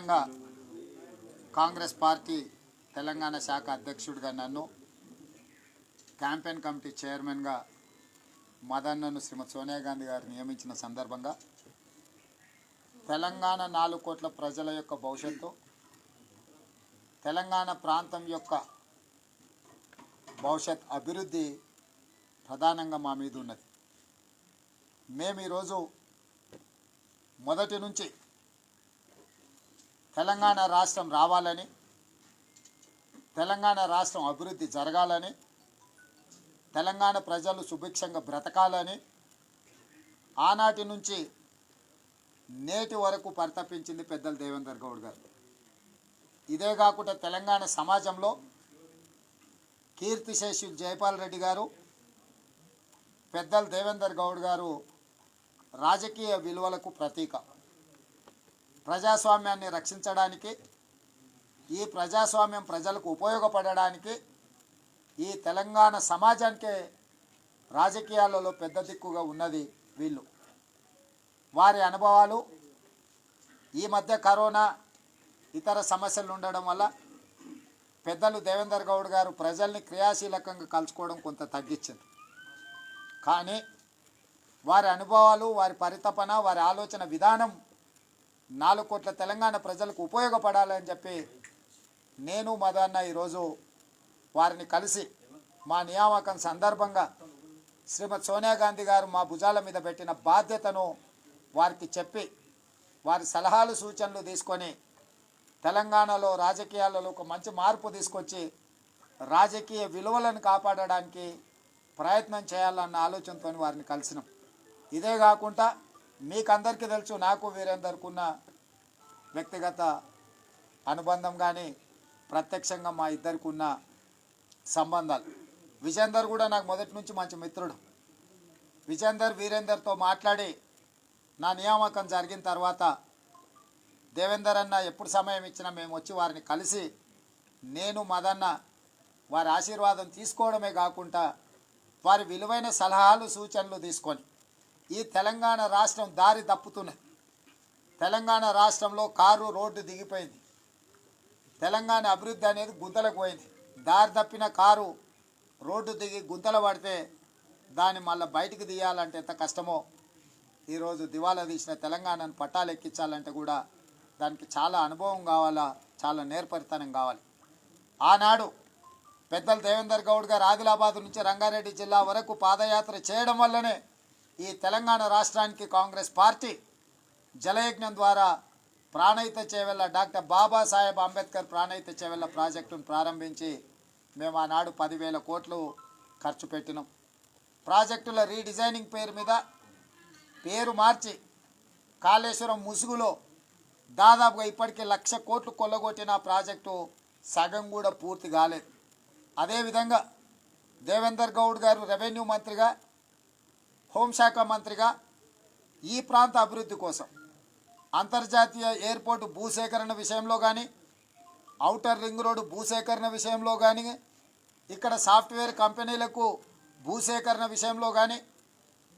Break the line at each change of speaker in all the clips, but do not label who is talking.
ప్రధానంగా కాంగ్రెస్ పార్టీ తెలంగాణ శాఖ అధ్యక్షుడిగా నన్ను క్యాంపెయిన్ కమిటీ చైర్మన్గా మదన్నను శ్రీమతి సోనియా గాంధీ గారు నియమించిన సందర్భంగా తెలంగాణ నాలుగు కోట్ల ప్రజల యొక్క భవిష్యత్తు తెలంగాణ ప్రాంతం యొక్క భవిష్యత్ అభివృద్ధి ప్రధానంగా మా మీద ఉన్నది. మేము ఈరోజు మొదటి నుంచి తెలంగాణ రాష్ట్రం రావాలని తెలంగాణ రాష్ట్రం అభివృద్ధి జరగాలని తెలంగాణ ప్రజలు సుభిక్షంగా బ్రతకాలని ఆనాటి నుంచి నేటి వరకు పరితపించింది పెద్దలు దేవేందర్ గౌడ్ గారు. ఇదే కాకుండా తెలంగాణ సమాజంలో కీర్తిశేషు జయపాల్ రెడ్డి గారు పెద్దలు దేవేందర్ గౌడ్ గారు రాజకీయ విలువలకు ప్రతీక. ప్రజాస్వామ్యాన్ని రక్షించడానికి ఈ ప్రజాస్వామ్యం ప్రజలకు ఉపయోగపడడానికి ఈ తెలంగాణ సమాజానికే రాజకీయాలలో పెద్ద దిక్కుగా ఉన్నది వీళ్ళు. వారి అనుభవాలు ఈ మధ్య కరోనా ఇతర సమస్యలు ఉండడం వల్ల పెద్దలు దేవేందర్ గౌడ్ గారు ప్రజల్ని క్రియాశీలకంగా కలుసుకోవడం కొంత తగ్గించింది. కానీ వారి అనుభవాలు వారి పరితపన వారి ఆలోచన విధానం నాలుగు కోట్ల తెలంగాణ ప్రజలకు ఉపయోగపడాలని చెప్పి నేను మదన్న ఈరోజు వారిని కలిసి మా నియామకం సందర్భంగా శ్రీమతి సోనియా గాంధీ గారు మా భుజాల మీద పెట్టిన బాధ్యతను వారికి చెప్పి వారి సలహాలు సూచనలు తీసుకొని తెలంగాణలో రాజకీయాలలో ఒక మంచి మార్పు తీసుకొచ్చి రాజకీయ విలువలను కాపాడడానికి ప్రయత్నం చేయాలన్న ఆలోచనతో వారిని కలిసినాం. ఇదే కాకుండా మీకు అందరికీ తెలుసు నాకు వీరందరికి వ్యక్తిగత అనుబంధం కానీ ప్రత్యక్షంగా మా ఇద్దరికి ఉన్న సంబంధాలు. విజేందర్ కూడా నాకు మొదటి నుంచి మంచి మిత్రుడు. విజేందర్ వీరేందర్తో మాట్లాడి నా నియామకం జరిగిన తర్వాత దేవేందర్ అన్న ఎప్పుడు సమయం ఇచ్చినా మేము వచ్చి వారిని కలిసి నేను మదన్న వారి ఆశీర్వాదం తీసుకోవడమే కాకుండా వారి విలువైన సలహాలు సూచనలు తీసుకొని ఈ తెలంగాణ రాష్ట్రం దారి తప్పుతున్నది. తెలంగాణ రాష్ట్రంలో కారు రోడ్డు దిగిపోయింది. తెలంగాణ అభివృద్ధి అనేది గుంతలకు పోయింది. దారి తప్పిన కారు రోడ్డు దిగి గుంతలు పడితే దాన్ని మళ్ళీ బయటికి తీయాలంటే ఎంత కష్టమో. ఈరోజు దివాలా తీసిన తెలంగాణను పట్టాలు ఎక్కించాలంటే కూడా దానికి చాలా అనుభవం కావాలా చాలా నేర్పరితనం కావాలి. ఆనాడు పెద్దలు దేవేందర్ గౌడ్ గారు ఆదిలాబాద్ నుంచి రంగారెడ్డి జిల్లా వరకు పాదయాత్ర చేయడం వల్లనే ఈ తెలంగాణ రాష్ట్రానికి కాంగ్రెస్ పార్టీ జలయజ్ఞం ద్వారా ప్రాణహిత చేవెళ్ళ డాక్టర్ బాబాసాహెబ్ అంబేద్కర్ ప్రాణహిత చేవెళ్ళ ప్రాజెక్టును ప్రారంభించి మేము ఆనాడు పదివేల కోట్లు ఖర్చు పెట్టినాం. ప్రాజెక్టుల రీడిజైనింగ్ పేరు మీద పేరు మార్చి కాళేశ్వరం ముసుగులో దాదాపుగా ఇప్పటికే లక్ష కోట్లు కొల్లగొట్టిన ప్రాజెక్టు సగం కూడా పూర్తి కాలేదు. అదేవిధంగా దేవేందర్ గౌడ్ గారు రెవెన్యూ మంత్రిగా హోంశాఖ మంత్రిగా ఈ ప్రాంత అభివృద్ధి కోసం అంతర్జాతీయ ఎయిర్పోర్టు భూసేకరణ విషయంలో కానీ ఔటర్ రింగ్ రోడ్డు భూసేకరణ విషయంలో కానీ ఇక్కడ సాఫ్ట్వేర్ కంపెనీలకు భూసేకరణ విషయంలో కానీ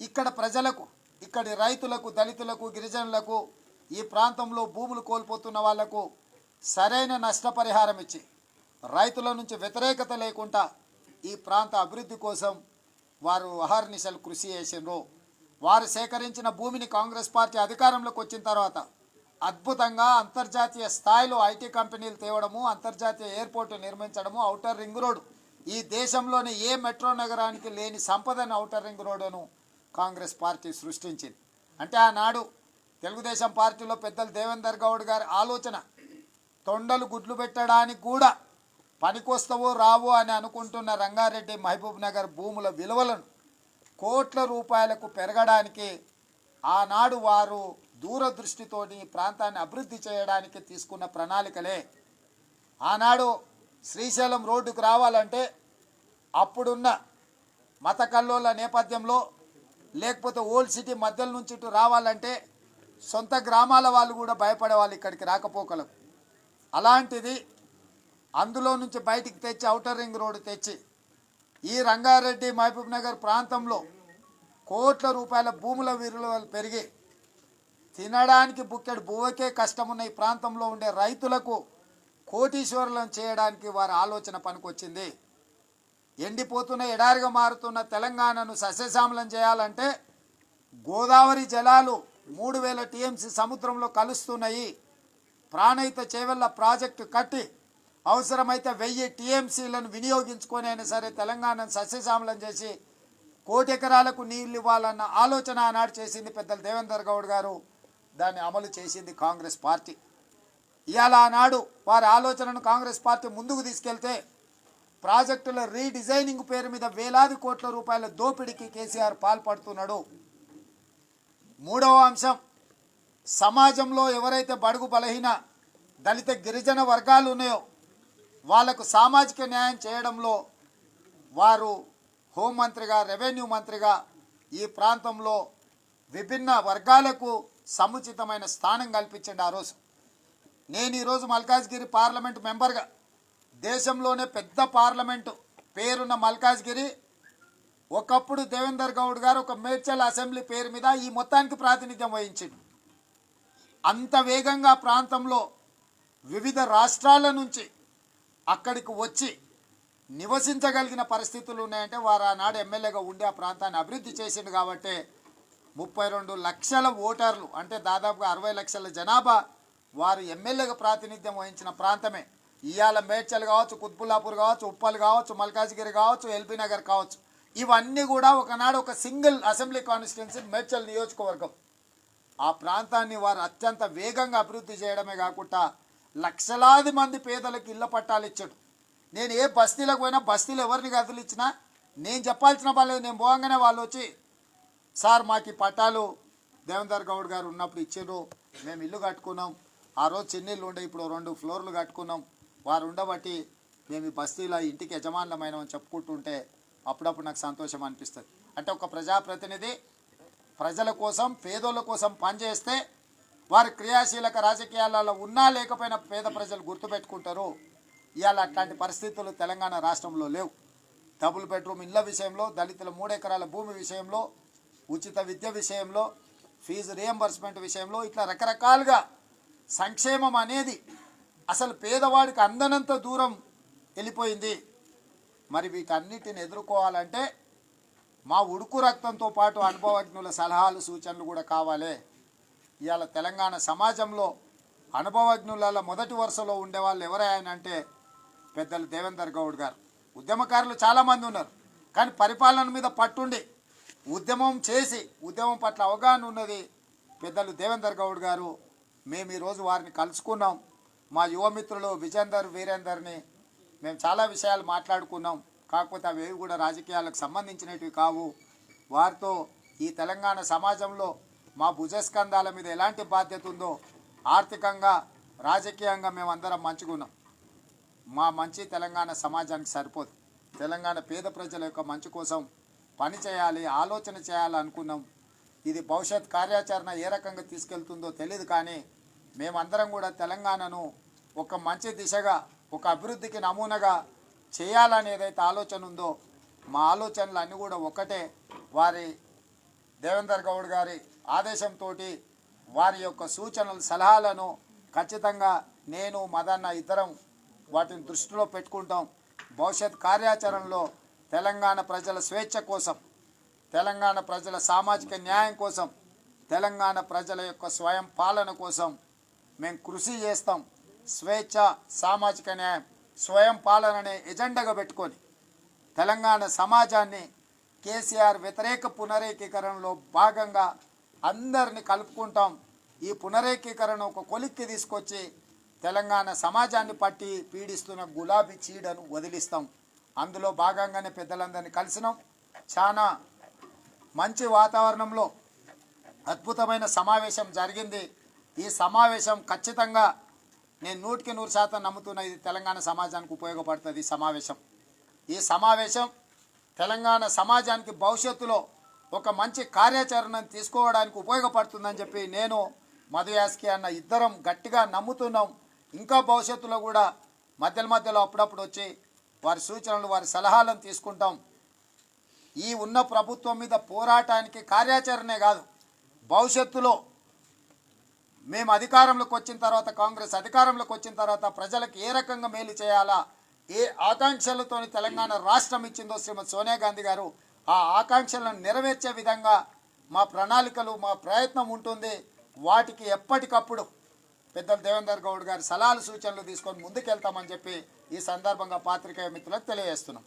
ఇక్కడ ప్రజలకు ఇక్కడి రైతులకు దళితులకు గిరిజనులకు ఈ ప్రాంతంలో భూములు కోల్పోతున్న వాళ్ళకు సరైన నష్టపరిహారం ఇచ్చి రైతుల నుంచి వ్యతిరేకత లేకుండా ఈ ప్రాంత అభివృద్ధి కోసం వారు అహర్నిశలు కృషి చేసిండ్రు. వారు సేకరించిన భూమిని కాంగ్రెస్ పార్టీ అధికారంలోకి వచ్చిన తర్వాత అద్భుతంగా అంతర్జాతీయ స్థాయిలో ఐటీ కంపెనీలు తేవడము అంతర్జాతీయ ఎయిర్పోర్టు నిర్మించడము ఔటర్ రింగ్ రోడ్. ఈ దేశంలోని ఏ మెట్రో నగరానికి లేని సంపదను ఔటర్ రింగ్ రోడ్డును కాంగ్రెస్ పార్టీ సృష్టించింది. అంటే ఆనాడు తెలుగుదేశం పార్టీలో పెద్దలు దేవేందర్ గౌడ్ గారి ఆలోచన తొండలు గుడ్లు పెట్టడానికి కూడా పనికొస్తావో రావో అని అనుకుంటున్న రంగారెడ్డి మహబూబ్ నగర్ భూముల విలువలను కోట్ల రూపాయలకు పెరగడానికి ఆనాడు వారు దూరదృష్టితోని ఈ ప్రాంతాన్ని అభివృద్ధి చేయడానికి తీసుకున్న ప్రణాళికలే. ఆనాడు శ్రీశైలం రోడ్డుకు రావాలంటే అప్పుడున్న మత కల్లోల నేపథ్యంలో లేకపోతే ఓల్డ్ సిటీ మధ్యలో నుంచి ఇటు రావాలంటే సొంత గ్రామాల వాళ్ళు కూడా భయపడేవాళ్ళు ఇక్కడికి రాకపోకలకు. అలాంటిది అందులో నుంచి బయటికి తెచ్చి ఔటర్ రింగ్ రోడ్డు తెచ్చి ఈ రంగారెడ్డి మహబూబ్ నగర్ ప్రాంతంలో కోట్ల రూపాయల భూముల విలువలు పెరిగి తినడానికి బుక్కెడు బువ్వకే కష్టమున్న ఈ ప్రాంతంలో ఉండే రైతులకు కోటీశ్వరులను చేయడానికి వారి ఆలోచన పనికొచ్చింది. ఎండిపోతున్న ఎడారిగా మారుతున్న తెలంగాణను సస్యశ్యామలం చేయాలంటే గోదావరి జలాలు మూడు వేల టీఎంసీ సముద్రంలో కలుస్తున్నాయి. ప్రాణహిత చేవెళ్ళ ప్రాజెక్టు కట్టి అవసరమైతే వెయ్యి టీఎంసీలను వినియోగించుకొని అయినా సరే తెలంగాణను సస్యశ్యామలం చేసి కోటి ఎకరాలకు నీళ్ళు ఇవ్వాలన్న ఆలోచన ఆనాడు చేసింది పెద్దలు దేవేందర్ గౌడ్ గారు. దాన్ని అమలు చేసింది కాంగ్రెస్ పార్టీ. ఇవాళ ఆనాడు వారి ఆలోచనను కాంగ్రెస్ పార్టీ ముందుకు తీసుకెళ్తే ప్రాజెక్టుల రీడిజైనింగ్ పేరు మీద వేలాది కోట్ల రూపాయల దోపిడీకి కేసీఆర్ పాల్పడుతున్నాడు. మూడవ అంశం సమాజంలో ఎవరైతే బడుగు బలహీన దళిత గిరిజన వర్గాలు ఉన్నాయో వాళ్ళకు సామాజిక న్యాయం చేయడంలో వారు హోంమంత్రిగా రెవెన్యూ మంత్రిగా ఈ ప్రాంతంలో విభిన్న వర్గాలకు సముచితమైన స్థానం కల్పించండి ఆ రోజు. నేను ఈరోజు మల్కాజ్గిరి పార్లమెంట్ మెంబర్గా దేశంలోనే పెద్ద పార్లమెంటు పేరున్న మల్కాజ్గిరి ఒకప్పుడు దేవేందర్ గౌడ్ గారు ఒక మేడ్చల్ అసెంబ్లీ పేరు మీద ఈ మొత్తానికి ప్రాతినిధ్యం వహించిండు. అంత వేగంగా ప్రాంతంలో వివిధ రాష్ట్రాల నుంచి అక్కడికి వచ్చి నివసించగలిగిన పరిస్థితులు ఉన్నాయంటే వారు ఆనాడు ఎమ్మెల్యేగా ఉండి ఆ ప్రాంతాన్ని అభివృద్ధి చేసిండు కాబట్టి ముప్పై రెండు లక్షల ఓటర్లు అంటే దాదాపుగా అరవై లక్షల జనాభా వారు ఎమ్మెల్యేగా ప్రాతినిధ్యం వహించిన ప్రాంతమే. ఇవాళ మేడ్చల్ కావచ్చు కుత్బుల్లాపూర్ కావచ్చు ఉప్పల్ కావచ్చు మల్కాజ్గిరి కావచ్చు ఎల్బీ నగర్ కావచ్చు. ఇవన్నీ కూడా ఒకనాడు ఒక సింగిల్ అసెంబ్లీ కాన్స్టిట్యున్సీ మేడ్చల్ నియోజకవర్గం. ఆ ప్రాంతాన్ని వారు అత్యంత వేగంగా అభివృద్ధి చేయడమే కాకుండా లక్షలాది మంది పేదలకు ఇళ్ళ పట్టాలు ఇచ్చాడు. నేను ఏ బస్తీలకు పోయినా బస్తీలు ఎవరిని కదిలిచ్చినా నేను చెప్పాల్సిన పర్లేదు నేను పోగానే వాళ్ళు వచ్చి సార్ మాకు ఈ పట్టాలు దేవేందర్ గౌడ్ గారు ఉన్నప్పుడు ఇచ్చారు మేము ఇల్లు కట్టుకున్నాం. ఆ రోజు చిన్నిళ్ళు ఉండే ఇప్పుడు రెండు ఫ్లోర్లు కట్టుకున్నాం. వారు ఉండబట్టి మేము ఈ బస్తీలో ఇంటికి యజమానులమైనమని చెప్పుకుంటుంటే అప్పుడప్పుడు నాకు సంతోషం అనిపిస్తుంది. అంటే ఒక ప్రజాప్రతినిధి ప్రజల కోసం పేదోళ్ళ కోసం పనిచేస్తే వారి క్రియాశీలక రాజకీయాలలో ఉన్నా లేకపోయినా పేద ప్రజలు గుర్తుపెట్టుకుంటారు. ఇవాళ అట్లాంటి పరిస్థితులు తెలంగాణ రాష్ట్రంలో లేవు. డబుల్ బెడ్రూమ్ ఇళ్ళ విషయంలో దళితుల మూడెకరాల భూమి విషయంలో ఉచిత విద్య విషయంలో ఫీజు రియంబర్స్మెంట్ విషయంలో ఇట్లా రకరకాలుగా సంక్షేమం అనేది అసలు పేదవాడికి అందనంత దూరం వెళ్ళిపోయింది. మరి వీటన్నిటిని ఎదుర్కోవాలంటే మా ఉడుకు రక్తంతో పాటు అనుభవజ్ఞుల సలహాలు సూచనలు కూడా కావాలి. ఇవాళ తెలంగాణ సమాజంలో అనుభవజ్ఞుల మొదటి వరుసలో ఉండేవాళ్ళు ఎవరాయనంటే అంటే పెద్దలు దేవేందర్ గౌడ్ గారు. ఉద్యమకారులు చాలామంది ఉన్నారు. కానీ పరిపాలన మీద పట్టుండి ఉద్యమం చేసి ఉద్యమం పట్ల అవగాహన ఉన్నది పెద్దలు దేవేందర్ గౌడ్ గారు. మేము ఈరోజు వారిని కలుసుకున్నాం. మా యువమిత్రులు విజేందర్ వీరేందర్ని మేము చాలా విషయాలు మాట్లాడుకున్నాం. కాకపోతే అవి కూడా రాజకీయాలకు సంబంధించినవి కావు. వారితో ఈ తెలంగాణ సమాజంలో మా భుజస్కంధాల మీద ఎలాంటి బాధ్యత ఉందో ఆర్థికంగా రాజకీయంగా మేమందరం మంచుకున్నాం. మా మంచి తెలంగాణ సమాజానికి సరిపోదు. తెలంగాణ పేద ప్రజల యొక్క మంచి కోసం పని చేయాలి ఆలోచన చేయాలి అనుకున్నాం. ఇది భవిష్యత్ కార్యాచరణ ఏ రకంగా తీసుకెళ్తుందో తెలియదు కానీ మేమందరం కూడా తెలంగాణను ఒక మంచి దిశగా ఒక అభివృద్ధికి నమూనగా చేయాలని ఏదైతే ఆలోచన ఉందో మా ఆలోచనలు అన్నీ కూడా ఒకటే. వారి దేవేందర్ గౌడ్ గారి ఆదేశంతో వారి యొక్క సూచనలు సలహాలను ఖచ్చితంగా నేను మదన్న ఇద్దరం వాటిని దృష్టిలో పెట్టుకుంటాం. భవిష్యత్ కార్యాచరణలో తెలంగాణ ప్రజల స్వేచ్ఛ కోసం తెలంగాణ ప్రజల సామాజిక న్యాయం కోసం తెలంగాణ ప్రజల యొక్క స్వయం పాలన కోసం మేము కృషి చేస్తాం. స్వేచ్ఛ సామాజిక న్యాయం స్వయం పాలన అనే ఎజెండాగా పెట్టుకొని తెలంగాణ సమాజాన్ని కేసీఆర్ వ్యతిరేక పునరేకీకరణలో భాగంగా అందరిని కలుపుకుంటాం. ఈ పునరేకీకరణ ఒక కొలిక్కి తీసుకొచ్చి తెలంగాణ సమాజాన్ని పట్టి పీడిస్తున్న గులాబీ చీడను వదిలిస్తాం. అందులో భాగంగానే పెద్దలందరినీ కలిసినాం. చాలా మంచి వాతావరణంలో అద్భుతమైన సమావేశం జరిగింది. ఈ సమావేశం ఖచ్చితంగా నేను నూటికి నూరు శాతం నమ్ముతున్న ఇది తెలంగాణ సమాజానికి ఉపయోగపడుతుంది ఈ సమావేశం. ఈ సమావేశం తెలంగాణ సమాజానికి భవిష్యత్తులో ఒక మంచి కార్యాచరణను తీసుకోవడానికి ఉపయోగపడుతుందని చెప్పి నేను మధుయాస్కి అన్న ఇద్దరం గట్టిగా నమ్ముతున్నాం. ఇంకా భవిష్యత్తులో కూడా మధ్యలో మధ్యలో అప్పుడప్పుడు వచ్చి వారి సూచనలు వారి సలహాలను తీసుకుంటాం. ఈ ఉన్న ప్రభుత్వం మీద పోరాటానికి కార్యాచరణే కాదు భవిష్యత్తులో మేము అధికారంలోకి వచ్చిన తర్వాత కాంగ్రెస్ అధికారంలోకి వచ్చిన తర్వాత ప్రజలకు ఏ రకంగా మేలు చేయాలా ఏ ఆకాంక్షలతోని తెలంగాణ రాష్ట్రం ఇచ్చిందో శ్రీమతి సోనియా గాంధీ గారు ఆ ఆకాంక్షలను నెరవేర్చే విధంగా మా ప్రణాళికలు మా ప్రయత్నం ఉంటుంది. వాటికి ఎప్పటికప్పుడు పెద్దలు దేవేందర్ గౌడ్ గారి సలహాలు సూచనలు తీసుకొని ముందుకెళ్తామని చెప్పి ఈ సందర్భంగా పాత్రికేయ మిత్రులకు తెలియజేస్తున్నాం.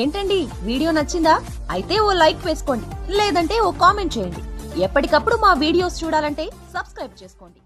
ఏంటండి? వీడియో నచ్చిందా? అయితే ఓ లైక్ వేసుకోండి. లేదంటే ఓ కామెంట్ చేయండి. ఎప్పటికప్పుడు మా వీడియోస్ చూడాలంటే సబ్స్క్రైబ్ చేసుకోండి.